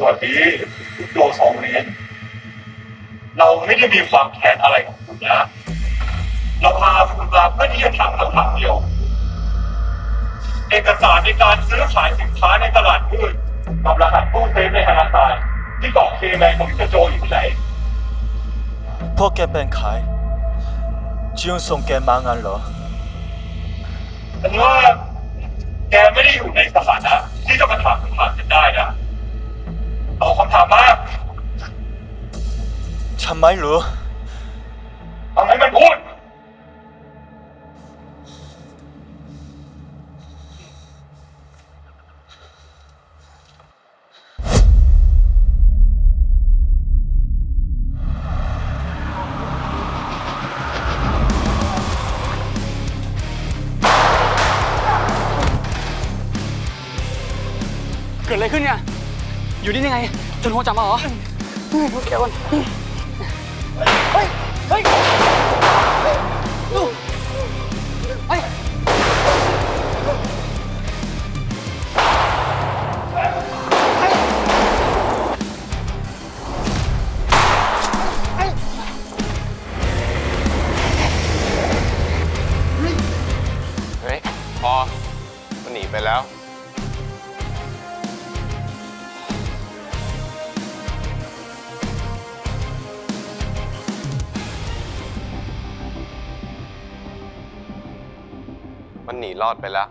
วัสดีคุณโจสองเหรียญเราไม่ได้มีความแค้นอะไรกับคุณนะ เราพาคุณมาเพื่อที่จะถามคำถามเดียว เอกสารในการซื้อขายสินค้าในตลาดมืดกับรหัสตู้เซฟในธนาคารที่เกาะเคแมนของมิสเตอร์โจอยู่ที่ไหนพวกแกเป็นใครจึงส่งแกมางานเหรอฉันว่ ฉันไม่รู้ทำให้มันพูด เกิดอะไรขึ้นเนี่ย อยู่นี่ยังไง จนหัวจับมาเหรอเฮ้ยเดี๋ยวก่อน เฮ้ย เฮ้ยเฮ้ยเฮ้ยเฮ้ยพอมันหนีไปแล้ว มันหนีรอดไปแล้ว